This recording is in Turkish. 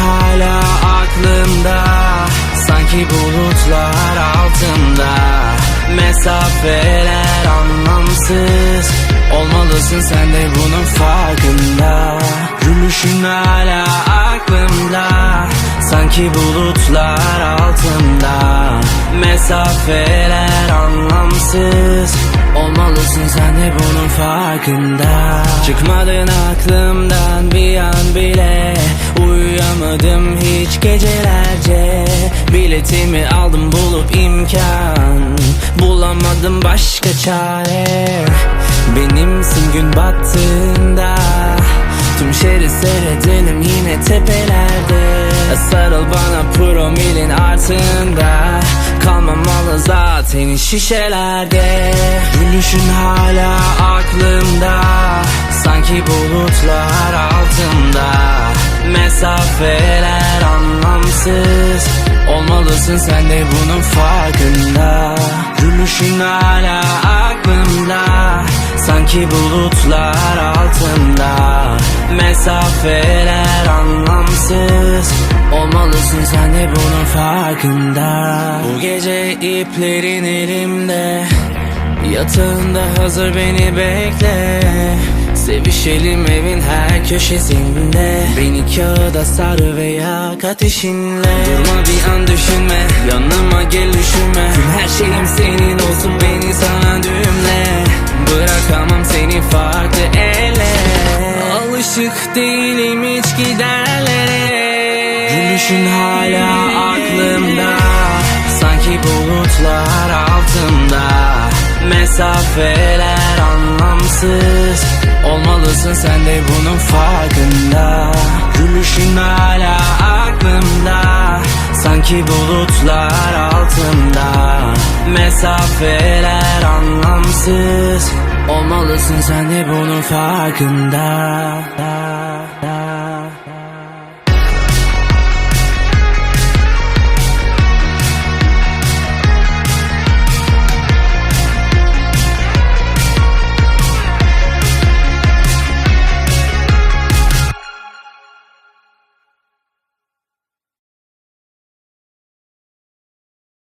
hala aklımda. Sanki bulutlar altında. Mesafeler anlamsız. Olmalısın sen de bunun farkında. Gülüşün hala aklımda. Sanki bulutlar altında. Mesafeler anlamsız. Olmalısın sen de bunun farkında. Çıkmadın aklımdan bir an bile Uyuyamadım hiç gecelerce. Biletimi aldım bulup imkan. Bulamadım başka çare. Benimsin gün battığında. Tüm şehri seyredelim yine tepelerde. Sarıl bana promilin altında Kalmamalı zaten şişelerde. Gülüşün hala aklımda. Sanki altında Mesafeler anlamsız. Olmalısın sen de bunun farkında. Gülüşün hala aklımda. Sanki bulutlar altında. Mesafeler anlamsız. Olmalısın sen de bunun farkında. Bu gece iplerin elimde. Yatağında hazır beni bekle Sevişelim evin her köşesinde. Beni kağıda sar ve yak ateşinle Durma bir an düşünme Yanıma gel üşüme. Tüm her şeyim senin olsun beni sana düğümle. Bırakamam seni farklı ele. Alışık değilim hiç giderlere. Gülüşün hala aklımda. Sanki bulutlar altında. Mesafeler anlamsız. Olmalısın sen de bunun farkında. Gülüşün hala aklımda. Sanki bulutlar altında. Mesafeler anlamsız. Olmalısın sen de bunun farkında